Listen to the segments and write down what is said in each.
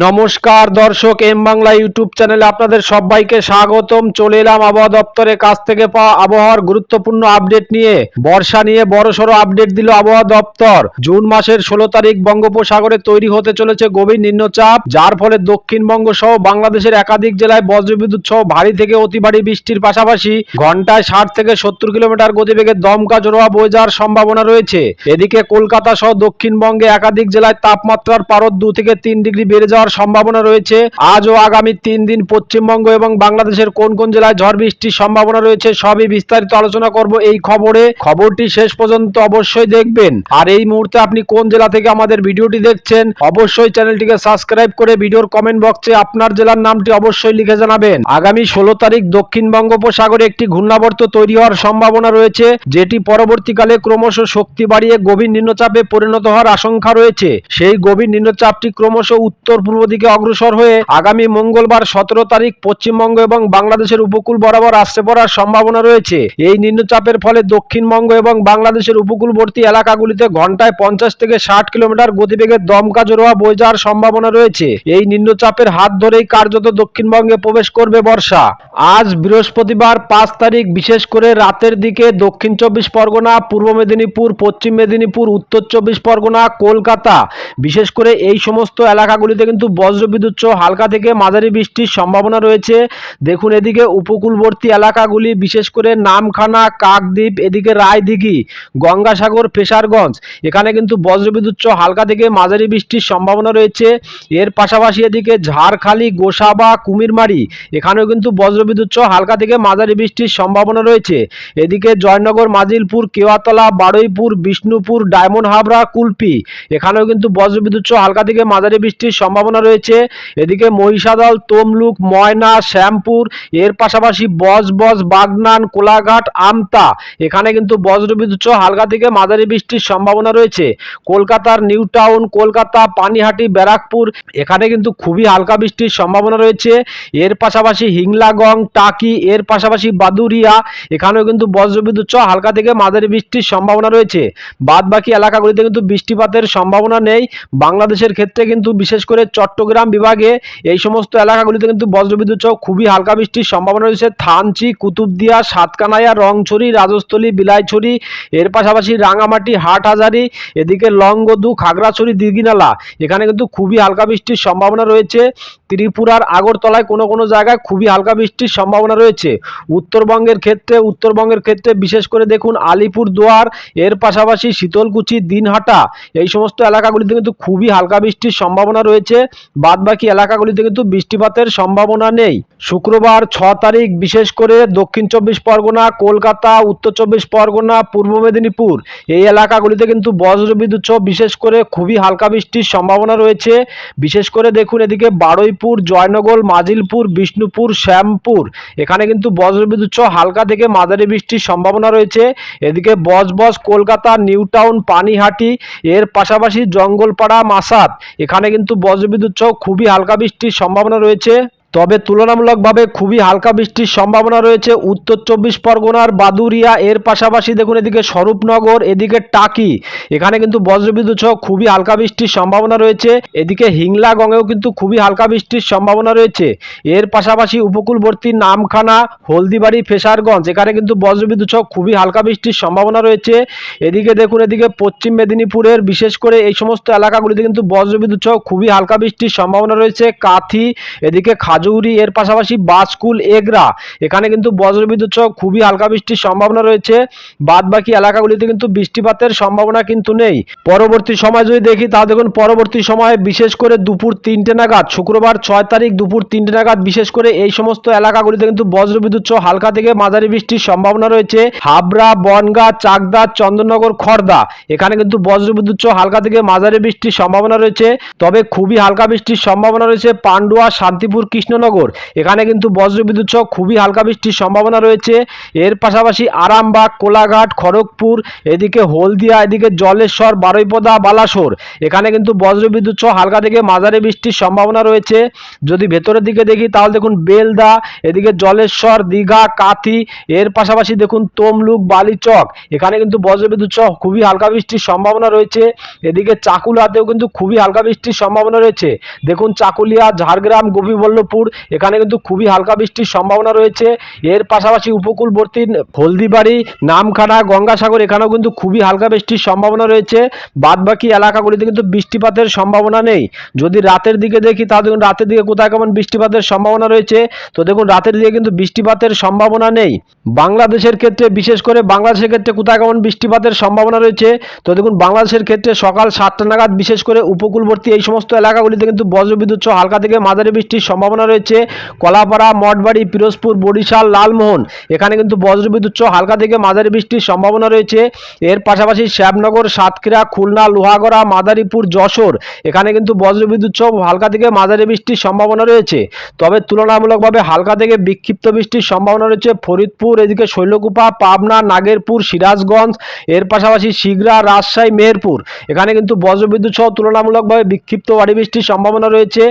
নমস্কার দর্শক M Bangla YouTube চ্যানেলে আপনাদের সবাইকে স্বাগতম। চলে এলাম আবহাওয়া দপ্তরের কাছ থেকে পাওয়া আবহাওয়ার গুরুত্বপূর্ণ আপডেট নিয়ে। বর্ষা নিয়ে বড়সড় আপডেট দিল আবহাওয়া দপ্তর। জুন মাসের ষোলো তারিখ বঙ্গোপসাগরে তৈরি হতে চলেছে গভীর নিম্নচাপ, যার ফলে দক্ষিণবঙ্গ সহ বাংলাদেশের একাধিক জেলায় বজ্রবিদ্যুৎ সহ ভারী থেকে অতি ভারী বৃষ্টির পাশাপাশি ঘন্টায় ষাট থেকে সত্তর কিলোমিটার গতিবেগে দমকা জোড়া বয়ে যাওয়ার সম্ভাবনা রয়েছে। এদিকে কলকাতা সহ দক্ষিণবঙ্গে একাধিক জেলায় তাপমাত্রার পারদ দু থেকে তিন ডিগ্রি বেড়ে যাওয়ার সম্ভাবনা রয়েছে। আজ ও আগামী তিন দিন পশ্চিমবঙ্গ এবং বাংলাদেশের কোন কোন জেলায় ঝড় বৃষ্টির সম্ভাবনা রয়েছে সবই বিস্তারিত আলোচনা করব এই খবরে। খবরটি শেষ পর্যন্ত অবশ্যই দেখবেন। আর এই মুহূর্তে আপনি কোন জেলা থেকে আমাদের ভিডিওটি দেখছেন, অবশ্যই চ্যানেলটিকে সাবস্ক্রাইব করে ভিডিওর কমেন্ট বক্সে আপনার জেলার নামটি অবশ্যই লিখে জানাবেন। আগামী ষোলো তারিখ দক্ষিণ বঙ্গোপসাগরে একটি ঘূর্ণাবর্ত তৈরি হওয়ার সম্ভাবনা রয়েছে, যেটি পরবর্তীকালে ক্রমশ শক্তি বাড়িয়ে গভীর নিম্নচাপে পরিণত হওয়ার আশঙ্কা রয়েছে। সেই গভীর নিম্নচাপটি ক্রমশ উত্তর পূর্ব দিকে অগ্রসর হয়ে আগামী মঙ্গলবার সতেরো তারিখ পশ্চিমবঙ্গ এবং বাংলাদেশের উপকূল বরাবর আসতে পড়ার সম্ভাবনা রয়েছে। এই নিম্নচাপের ফলে দক্ষিণবঙ্গ এবং বাংলাদেশের উপকূলবর্তী এলাকাগুলিতে ঘন্টায় পঞ্চাশ থেকে ষাট কিলোমিটার গতিবেগে দমকা জোড়া বয়ে যাওয়ার সম্ভাবনা রয়েছে। এই নিম্নচাপের হাত ধরেই কার্যত দক্ষিণবঙ্গে প্রবেশ করবে বর্ষা। আজ বৃহস্পতিবার পাঁচ তারিখ, বিশেষ করে রাতের দিকে দক্ষিণ চব্বিশ পরগনা, পূর্ব মেদিনীপুর, পশ্চিম মেদিনীপুর, উত্তর চব্বিশ পরগনা, কলকাতা, বিশেষ করে এই সমস্ত এলাকাগুলিতে কিন্তু বজ্রবিদ্যুৎ সহ হালকা থেকে মাঝারি বৃষ্টির সম্ভাবনা রয়েছে। দেখুন, এদিকে উপকূলবর্তী এলাকাগুলি, বিশেষ করে নামখানা, কাকদ্বীপ, এদিকে রায়দিঘি, গঙ্গাসাগর, ফেসারগঞ্জ। এখানে কিন্তু বজ্রবিদ্যুৎ সহ হালকা থেকে মাঝারি বৃষ্টির সম্ভাবনা রয়েছে। এর পাশাপাশি এদিকে ঝাড়খালি, গোসাবা, কুমিরমারি, এখানেও কিন্তু বজ্রবিদ্যুৎ সহ হালকা থেকে মাঝারি বৃষ্টির সম্ভাবনা রয়েছে। এদিকে জয়নগর, মাজিলপুর, কেওয়াতলা, বারুইপুর, বিষ্ণুপুর, ডায়মন্ড হাবড়া, কুলপি, এখানেও কিন্তু বজ্রবিদ্যুৎ সহ হালকা থেকে মাঝারি বৃষ্টির সম্ভাবনা রয়েছে। এদিকে মহিষাদল, তমলুক, ময়না, শ্যামপুর, এর পাশাপাশি বজবজ বাগনান, কোলাঘাট, আমতা। এখানে কিন্তু বজ্রবিদ্যুৎ সহ হালকা থেকে মাঝারি বৃষ্টির সম্ভাবনা রয়েছে। কলকাতার নিউ টাউন, কলকাতা, পানিহাটি, ব্যারাকপুর, এখানে কিন্তু খুবই হালকা বৃষ্টির সম্ভাবনা রয়েছে। এর পাশাপাশি হিংলাগং, টাকি, এর পাশাপাশি বাদুরিয়া এখানেও কিন্তু বজ্রবিদ্যুৎ সহ হালকা থেকে মাঝারি বৃষ্টির সম্ভাবনা রয়েছে। বাদ বাকি এলাকাগুলিতে কিন্তু বৃষ্টিপাতের সম্ভাবনা নেই। বাংলাদেশের ক্ষেত্রে কিন্তু বিশেষ করে চট্টগ্রাম বিভাগে এই সমস্ত এলাকাগুলিতে কিন্তু বজ্রবিদ্যুৎ সহ খুবই হালকা বৃষ্টির সম্ভাবনা রয়েছে। থানচি, কুতুবদিয়া সাতকানায়া রংছড়ি, রাজস্থলী, বিলাইছড়ি, এর পাশাপাশি রাঙামাটি, হাটহাজারি, এদিকে লংগদু, খাগড়াছড়ি দীর্ঘিনালা এখানে কিন্তু খুবই হালকা বৃষ্টির সম্ভাবনা রয়েছে। ত্রিপুরার আগরতলায় কোনো কোনো জায়গায় খুবই হালকা বৃষ্টির সম্ভাবনা রয়েছে। উত্তরবঙ্গের ক্ষেত্রে উত্তরবঙ্গের ক্ষেত্রে বিশেষ করে দেখুন আলিপুর দুয়ার, এর পাশাপাশি শীতলকুচি, দিনহাটা, এই সমস্ত এলাকাগুলিতে কিন্তু খুবই হালকা বৃষ্টির সম্ভাবনা রয়েছে। বাদবাকি এলাকাগুলিতে কিন্তু বৃষ্টিপাতের সম্ভাবনা নেই। শুক্রবার ছ তারিখ, বিশেষ করে দক্ষিণ চব্বিশ পরগনা, কলকাতা, উত্তর চব্বিশ পরগনা, পূর্ব মেদিনীপুর, এই এলাকাগুলিতে কিন্তু বজ্রবিদ্যুৎ সহ বিশেষ করে খুবই হালকা বৃষ্টির সম্ভাবনা রয়েছে। বিশেষ করে দেখুন এদিকে বারুইপুর, জয়নগর, মাজিলপুর, বিষ্ণুপুর, শ্যামপুর, এখানে কিন্তু বজ্রবিদ্যুৎ সহ হালকা থেকে মাঝারি বৃষ্টির সম্ভাবনা রয়েছে। এদিকে বজবজ কলকাতা নিউ টাউন পানিহাটি, এর পাশাপাশি জঙ্গলপাড়া, মাসাদ, এখানে কিন্তু বজ্রবিদ্যুৎ সহ খুবই হালকা বৃষ্টির সম্ভাবনা রয়েছে। তবে তুলনামূলকভাবে খুবই হালকা বৃষ্টির সম্ভাবনা রয়েছে। উত্তর চব্বিশ পরগনার বাদুরিয়া, এর পাশাপাশি দেখুন এদিকে স্বরূপনগর, এদিকে টাকি। এখানে কিন্তু বজ্রবিদ্যুৎ সহ খুবই হালকা বৃষ্টির সম্ভাবনা রয়েছে। এদিকে হিংলাগঙেও কিন্তু খুবই হালকা বৃষ্টির সম্ভাবনা রয়েছে। এর পাশাপাশি উপকূলবর্তী নামখানা, হলদিবাড়ি, ফেসারগঞ্জ, এখানে কিন্তু বজ্রবিদ্যুৎ সহ খুবই হালকা বৃষ্টির সম্ভাবনা রয়েছে। এদিকে দেখুন এদিকে পশ্চিম মেদিনীপুরের, বিশেষ করে এই সমস্ত এলাকাগুলিতে কিন্তু বজ্রবিদ্যুৎ সহ খুবই হালকা বৃষ্টির সম্ভাবনা রয়েছে। কাথি, এদিকে খাজুরি এর পাশাপাশি বাসকুল এগরা। এখানে কিন্তু বজ্রবিদ্যুৎ সহ খুবই হালকা বৃষ্টির সম্ভাবনা রয়েছে। বাদ বাকি এলাকাগুলিতে কিন্তু বৃষ্টিপাতের সম্ভাবনা কিন্তু নেই। পরবর্তী সময় যদি দেখি তা দেখুন, পরবর্তী সময়ে বিশেষ করে দুপুর তিনটে নাগাদ, শুক্রবার ছয় তারিখ দুপুর তিনটে নাগাদ, বিশেষ করে এই সমস্ত এলাকাগুলিতে কিন্তু বজ্রবিদ্যুৎ সহ হালকা থেকে মাঝারি বৃষ্টির সম্ভাবনা রয়েছে। হাবড়া, বনগা, চাকদা, চন্দননগর, খর্দা। এখানে কিন্তু বজ্রবিদ্যুৎ সহ হালকা থেকে মাঝারি বৃষ্টির সম্ভাবনা রয়েছে। তবে খুবই হালকা বৃষ্টির সম্ভাবনা রয়েছে পান্ডুয়া, শান্তিপুর, কৃষ্ণ কৃষ্ণনগর। এখানে কিন্তু বজ্রবিদ্যুৎ সহ খুবই হালকা বৃষ্টির সম্ভাবনা রয়েছে। এর পাশাপাশি আরামবাগ, কোলাঘাট, খড়গপুর, এদিকে হলদিয়া, এদিকে জলেশ্বর, বারুইপদা, বালাসোর। এখানে কিন্তু বজ্রবিদ্যুৎ সহ হালকা থেকে মাঝারি বৃষ্টির সম্ভাবনা রয়েছে। যদি ভেতরের দিকে দেখি তাহলে দেখুন বেলদা, এদিকে জলেশ্বর, দীঘা, কাথি, এর পাশাপাশি দেখুন তমলুক, বালিচক। এখানে কিন্তু বজ্রবিদ্যুৎ সহ খুবই হালকা বৃষ্টির সম্ভাবনা রয়েছে। এদিকে চাকুলাতেও কিন্তু খুবই হালকা বৃষ্টির সম্ভাবনা রয়েছে। দেখুন চাকুলিয়া, ঝাড়গ্রাম, গোপীবল্লভপুর এখানে কিন্তু খুবই হালকা বৃষ্টির সম্ভাবনা রয়েছে। এর পাশাপাশি উপকূলবর্তী হলদিবাড়ি, নামখানা, গঙ্গাসাগর, এখানেও কিন্তু খুবই হালকা বৃষ্টির সম্ভাবনা রয়েছে। বাদবাকি এলাকাগুলিতে কিন্তু বৃষ্টিপাতের সম্ভাবনা নেই। যদি রাতের দিকে দেখি, তাহলে দেখুন রাতের দিকে কোথায় কেমন বৃষ্টিপাতের সম্ভাবনা রয়েছে। তো দেখুন রাতের দিকে কিন্তু বৃষ্টিপাতের সম্ভাবনা নেই। বাংলাদেশের ক্ষেত্রে, বিশেষ করে বাংলাদেশের ক্ষেত্রে কোথায় কেমন বৃষ্টিপাতের সম্ভাবনা রয়েছে? তো দেখুন বাংলাদেশের ক্ষেত্রে সকাল সাতটা নাগাদ, বিশেষ করে উপকূলবর্তী এই সমস্ত এলাকাগুলিতে কিন্তু বজ্রবিদ্যুৎ হালকা থেকে মাঝারি বৃষ্টির সম্ভাবনা রয়েছে কলাপাড়া, মঠবাড়ি, পিরোজপুর, বরিশাল, লালমোহন। এখানে কিন্তু বজ্রবিদ্যুৎ সহ হালকা থেকে মাঝারি বৃষ্টির সম্ভাবনা রয়েছে। এর পাশাপাশি শ্যামনগর, সাতক্ষীরা, খুলনা, লোহাগড়া, মাদারীপুর, যশোর এখানে কিন্তু বজ্রবিদ্যুৎ সহ হালকা থেকে মাঝারি বৃষ্টির সম্ভাবনা রয়েছে। তবে তুলনামূলকভাবে হালকা থেকে বিক্ষিপ্ত বৃষ্টির সম্ভাবনা রয়েছে ফরিদপুর, এদিকে শৈলকুপা, পাবনা, নাগেরপুর, সিরাজগঞ্জ, এর পাশাপাশি শিগরা রাজশাহী, মেহেরপুর। এখানে কিন্তু বজ্রবিদ্যুৎ সহ তুলনামূলকভাবে বিক্ষিপ্ত ভারী বৃষ্টির সম্ভাবনা রয়েছে।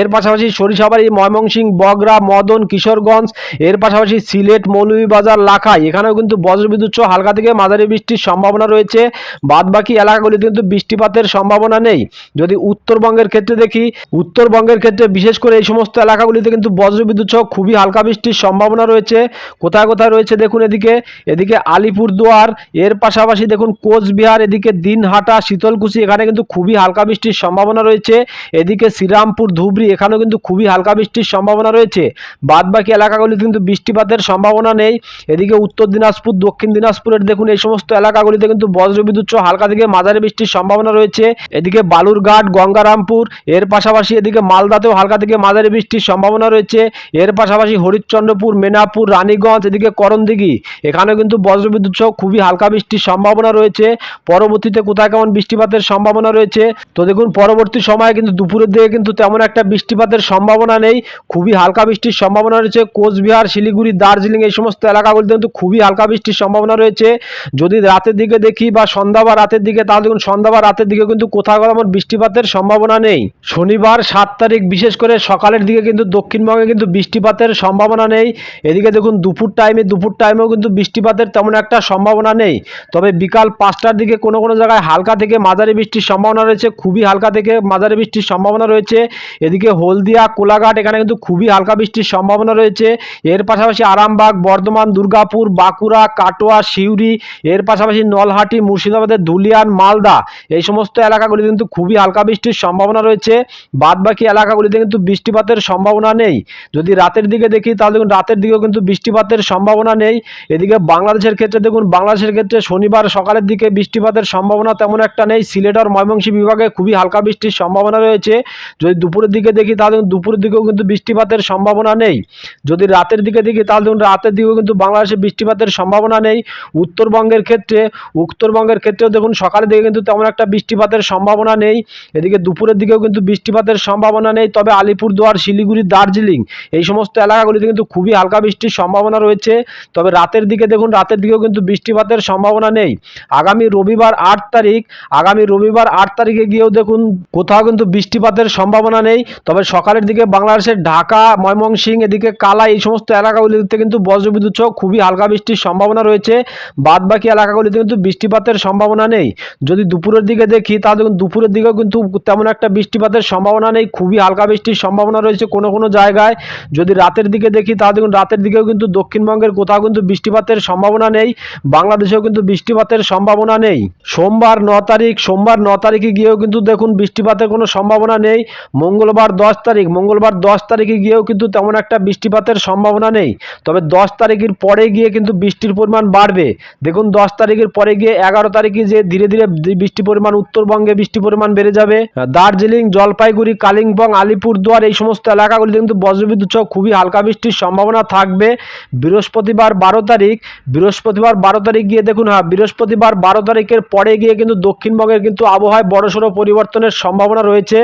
এর পাশাপাশি সরিষাবাড়ি ময়মনসিংহ, বগরা, মদন, কিশোরগঞ্জ, এর পাশাপাশি সিলেট, মৌলভীবাজার, লাখাই। এখানেও কিন্তু বজ্রবিদ্যুৎ সহ হালকা থেকে মাঝারি বৃষ্টির সম্ভাবনা রয়েছে। বাদবাকি এলাকাগুলিতে কিন্তু বৃষ্টিপাতের সম্ভাবনা নেই। যদি উত্তরবঙ্গের ক্ষেত্রে দেখি, উত্তরবঙ্গের ক্ষেত্রে বিশেষ করে এই সমস্ত এলাকাগুলিতে কিন্তু বজ্রবিদ্যুৎ সহ খুবই হালকা বৃষ্টির সম্ভাবনা রয়েছে। কোথায় কোথায় রয়েছে দেখুন এদিকে। এদিকে আলিপুরদুয়ার, এর পাশাপাশি দেখুন কোচবিহার, এদিকে দিনহাটা, শীতলকুচি, এখানে কিন্তু খুবই হালকা বৃষ্টির সম্ভাবনা রয়েছে। এদিকে শ্রীরামপুর, ধুবড়ি, এখানেও কিন্তু খুবই হালকা বৃষ্টির সম্ভাবনা রয়েছে। বাদবাকি এলাকাগুলি কিন্তু বৃষ্টিপাতের সম্ভাবনা নেই। এদিকে উত্তর দিনাজপুর, দক্ষিণ দিনাজপুরের দেখুন এই সমস্ত এলাকাগুলিতে কিন্তু বজ্রবিদ্যুৎ সহ হালকা থেকে মাঝারি বৃষ্টির সম্ভাবনা রয়েছে। এদিকে বালুরঘাট, গঙ্গারামপুর, এর পাশাপাশি এদিকে মালদাতেও হালকা থেকে মাঝারি বৃষ্টির সম্ভাবনা রয়েছে। এর পাশাপাশি হরিশ্চন্দ্রপুর, মেনাপুর, রানীগঞ্জ, এদিকে করণদিঘি, এখানেও কিন্তু বজ্রবিদ্যুৎ সহ খুবই হালকা বৃষ্টির সম্ভাবনা রয়েছে। পরবর্তীতে কোথায় কেমন বৃষ্টিপাতের সম্ভাবনা রয়েছে? তো দেখুন, পরবর্তী সময়ে কিন্তু দুপুরের দিকে কিন্তু তেমন একটা বৃষ্টিপাতের সম্ভাবনা নেই। খুবই হালকা বৃষ্টির সম্ভাবনা রয়েছে। কোচবিহার, শিলিগুড়ি, দার্জিলিং এই সমস্ত এলাকাগুলিতে কিন্তু খুবই হালকা বৃষ্টির সম্ভাবনা রয়েছে। যদি রাতের দিকে দেখি বা সন্ধ্যা বা রাতের দিকে, তাহলে দেখুন সন্ধ্যা বা রাতের দিকে কিন্তু কোথাও তেমন বৃষ্টিপাতের সম্ভাবনা নেই। শনিবার সাত তারিখ বিশেষ করে সকালের দিকে কিন্তু দক্ষিণবঙ্গে কিন্তু বৃষ্টিপাতের সম্ভাবনা নেই। এদিকে দেখুন দুপুর টাইমে, দুপুর টাইমেও কিন্তু বৃষ্টিপাতের তেমন একটা সম্ভাবনা নেই। তবে বিকাল পাঁচটার দিকে কোনো কোনো জায়গায় হালকা থেকে মাঝারি বৃষ্টির সম্ভাবনা রয়েছে। খুবই হালকা থেকে মাঝারি বৃষ্টির সম্ভাবনা রয়েছে। এদিকে হলদিয়া, কোলাঘাট এখানে কিন্তু খুবই হালকা বৃষ্টির সম্ভাবনা রয়েছে। এর পাশাপাশি আরামবাগ, বর্ধমান, দুর্গাপুর, বাঁকুড়া, কাটোয়া, সিউড়ি, এর পাশাপাশি নলহাটি মুর্শিদাবাদের ধুলিয়ান, মালদা এই সমস্ত এলাকাগুলিতে কিন্তু খুবই হালকা বৃষ্টির সম্ভাবনা রয়েছে। বাদবাকি এলাকাগুলিতে কিন্তু বৃষ্টিপাতের সম্ভাবনা নেই। যদি রাতের দিকে দেখি তাহলে দেখুন রাতের দিকেও কিন্তু বৃষ্টিপাতের সম্ভাবনা নেই। এদিকে বাংলাদেশের ক্ষেত্রে দেখুন, বাংলাদেশের ক্ষেত্রে শনিবার সকালের দিকে বৃষ্টিপাতের সম্ভাবনা তেমন একটা নেই। সিলেট আর বিভাগে খুবই হালকা বৃষ্টির সম্ভাবনা রয়েছে। যদি দুপুরের দিকে দেখি তাহলে দুপুরের দিকেও কিন্তু বৃষ্টিপাতের সম্ভাবনা নেই। যদি রাতের দিকে দেখি, তাহলে দেখুন রাতের দিকেও কিন্তু বাংলাদেশে বৃষ্টিপাতের সম্ভাবনা নেই। উত্তরবঙ্গের ক্ষেত্রে, উত্তরবঙ্গের ক্ষেত্রেও দেখুন, সকালের দিকে কিন্তু তেমন একটা বৃষ্টিপাতের সম্ভাবনা নেই। এদিকে দুপুরের দিকেও কিন্তু বৃষ্টিপাতের সম্ভাবনা নেই। তবে আলিপুরদুয়ার, শিলিগুড়ি, দার্জিলিং এই সমস্ত এলাকাগুলিতে কিন্তু খুবই হালকা বৃষ্টির সম্ভাবনা রয়েছে। তবে রাতের দিকে দেখুন, রাতের দিকেও কিন্তু বৃষ্টিপাতের সম্ভাবনা নেই। আগামী রবিবার আট তারিখ, আগামী রবিবার আট তারিখে গিয়েও দেখুন কোথাও কিন্তু বৃষ্টিপাতের সম্ভাবনা নেই। তবে সকালের দিকে বাংলাদেশের ঢাকা, ময়মনসিংহ, এদিকে কালা এই সমস্ত এলাকাগুলিতে কিন্তু বজ্রবিদ্যুৎ সহ খুবই হালকা বৃষ্টির সম্ভাবনা রয়েছে। বাদ বাকি এলাকাগুলিতে কিন্তু বৃষ্টিপাতের সম্ভাবনা নেই। যদি দুপুরের দিকে দেখি, তাহলে দুপুরের দিকেও কিন্তু তেমন একটা বৃষ্টিপাতের সম্ভাবনা নেই। খুবই হালকা বৃষ্টির সম্ভাবনা রয়েছে কোনো কোনো জায়গায়। যদি রাতের দিকে দেখি, তাহলে দেখুন রাতের দিকেও কিন্তু দক্ষিণবঙ্গের কোথাও কিন্তু বৃষ্টিপাতের সম্ভাবনা নেই। বাংলাদেশেও কিন্তু বৃষ্টিপাতের সম্ভাবনা নেই। সোমবার ন তারিখ, সোমবার ন তারিখে গিয়েও কিন্তু দেখুন বৃষ্টিপাতের কোনো সম্ভাবনা নেই। মঙ্গলবার দশ তারিখ, মঙ্গলবার দশ তারিখে গিয়েও কিন্তু তেমন একটা বৃষ্টিপাতের সম্ভাবনা নেই। তবে দশ তারিখের পরে গিয়ে কিন্তু বৃষ্টির পরিমাণ বাড়বে। দেখুন, দশ তারিখের পরে গিয়ে এগারো তারিখে যে ধীরে ধীরে বৃষ্টি পরিমাণ, উত্তরবঙ্গে বৃষ্টি পরিমাণ বেড়ে যাবে। দার্জিলিং, জলপাইগুড়ি, কালিম্পং, আলিপুরদুয়ার এই সমস্ত এলাকাগুলিতে কিন্তু বজ্রবিদ্যুৎ সহ খুবই হালকা বৃষ্টির সম্ভাবনা থাকবে। বৃহস্পতিবার বারো তারিখ, বৃহস্পতিবার বারো তারিখ গিয়ে দেখুন হ্যাঁ বৃহস্পতিবার বারো তারিখের পরে গিয়ে কিন্তু দক্ষিণবঙ্গের কিন্তু আবহাওয়ায় বড়সড় পরিবর্তনের সম্ভাবনা রয়েছে।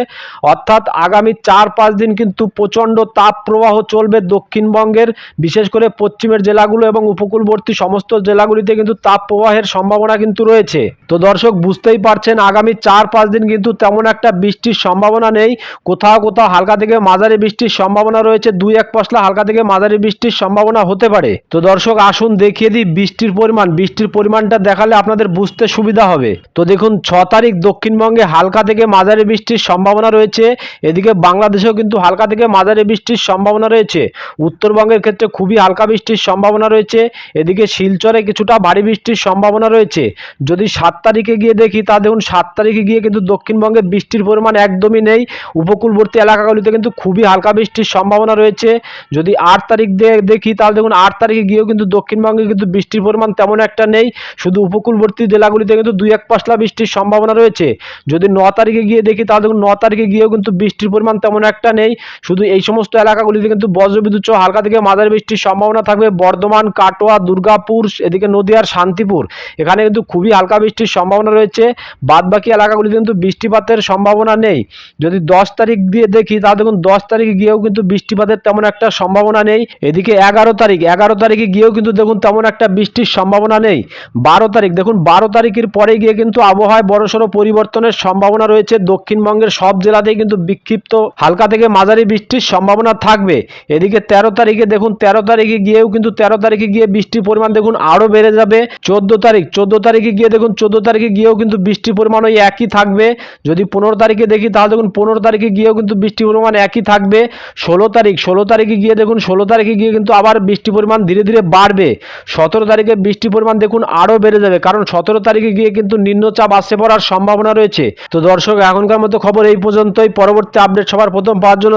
অর্থাৎ আগামী চার পাঁচ দিন কিন্তু প্রচণ্ড তাপ প্রবাহ চলবে দক্ষিণবঙ্গের, বিশেষ করে পশ্চিমের জেলাগুলো এবং উপকূলবর্তী সমস্ত জেলাগুলিতে কিন্তু তাপ প্রবাহের সম্ভাবনা কিন্তু রয়েছে। তো দর্শক, বুঝতেই পারছেন, আগামী চার পাঁচ দিন কিন্তু তেমন একটা বৃষ্টির সম্ভাবনা নেই। কোথাও কোথাও হালকা থেকে মাঝারি বৃষ্টির সম্ভাবনা রয়েছে দুই এক পশলা হালকা থেকে মাঝারি বৃষ্টির সম্ভাবনা হতে পারে। তো দর্শক, আসুন দেখিয়ে দিই বৃষ্টির পরিমাণ। বৃষ্টির পরিমাণটা দেখালে আপনাদের বুঝতে সুবিধা হবে। তো দেখুন, ছ তারিখ দক্ষিণবঙ্গে হালকা থেকে মাঝারি বৃষ্টির সম্ভাবনা রয়েছে। এদিকে বাংলাদেশেও কিন্তু হালকা থেকে মাঝারি বৃষ্টির সম্ভাবনা রয়েছে। উত্তরবঙ্গের ক্ষেত্রে খুবই হালকা বৃষ্টির সম্ভাবনা রয়েছে। এদিকে শিলচরে কিছুটা ভারী বৃষ্টির সম্ভাবনা রয়েছে। যদি সাত তারিখে গিয়ে দেখি, তা দেখুন, সাত তারিখে গিয়ে কিন্তু দক্ষিণবঙ্গে বৃষ্টির পরিমাণ একদমই নেই। উপকূলবর্তী এলাকাগুলিতে কিন্তু খুবই হালকা বৃষ্টির সম্ভাবনা রয়েছে। যদি আট তারিখ দেখি তাহলে দেখুন, আট তারিখে গিয়েও কিন্তু দক্ষিণবঙ্গে কিন্তু বৃষ্টির পরিমাণ তেমন একটা নেই। শুধু উপকূলবর্তী জেলাগুলিতে কিন্তু দুই এক পাশলা বৃষ্টির সম্ভাবনা রয়েছে। যদি ন তারিখে গিয়ে দেখি তাহলে দেখুন, ন তারিখে গিয়েও কিন্তু বৃষ্টির পরিমাণ তেমন একটা নেই। শুধু এই সমস্ত এলাকাগুলিতে কিন্তু বজ্রবিদ্যুৎ সহ হালকা থেকে মাঝারি বৃষ্টির সম্ভাবনা থাকবে। বর্ধমান, কাটোয়া, দুর্গাপুর, এদিকে নদীয়ার শান্তিপুর। এখানে কিন্তু খুবই হালকা বৃষ্টির সম্ভাবনা রয়েছে। বাদ বাকি এলাকাগুলিতে কিন্তু বৃষ্টিপাতের সম্ভাবনা নেই। যদি দশ তারিখ দিয়ে দেখি, তাহলে দেখুন দশ তারিখে গিয়েও কিন্তু বৃষ্টিপাতের তেমন একটা সম্ভাবনা নেই। এদিকে এগারো তারিখ, এগারো তারিখে গিয়েও কিন্তু দেখুন তেমন একটা বৃষ্টির সম্ভাবনা নেই। বারো তারিখ, দেখুন বারো তারিখের পরে গিয়ে কিন্তু আবহাওয়ায় বড়সড় পরিবর্তনের সম্ভাবনা রয়েছে। দক্ষিণবঙ্গের সব জেলাতেই কিন্তু বিক্ষিপ্ত, হালকা থেকে মাঝারি বৃষ্টির সম্ভাবনা থাকবে। এদিকে তেরো তারিখে দেখুন, তেরো তারিখে গিয়েও কিন্তু তেরো তারিখে গিয়ে বৃষ্টির পরিমাণ দেখুন আরও বেড়ে যাবে। চোদ্দ তারিখ, চোদ্দ তারিখে গিয়ে দেখুন, চোদ্দ তারিখে গিয়েও কিন্তু বৃষ্টির পরিমাণ ওই একই থাকবে। যদি পনেরো তারিখে দেখি, তাহলে দেখুন, পনেরো তারিখে গিয়েও কিন্তু বৃষ্টির পরিমাণ একই থাকবে। ষোলো তারিখ, ষোলো তারিখে গিয়ে দেখুন, ষোলো তারিখে গিয়ে কিন্তু আবার বৃষ্টির পরিমাণ ধীরে ধীরে বাড়বে। সতেরো তারিখে বৃষ্টির পরিমাণ দেখুন আরও বেড়ে যাবে, কারণ সতেরো তারিখে গিয়ে কিন্তু নিম্নচাপ আসতে পড়ার সম্ভাবনা রয়েছে। তো দর্শক, এখনকার মতো খবর এই পর্যন্তই। পরবর্তী আপডেট সবার প্রথম পাওয়ার জন্য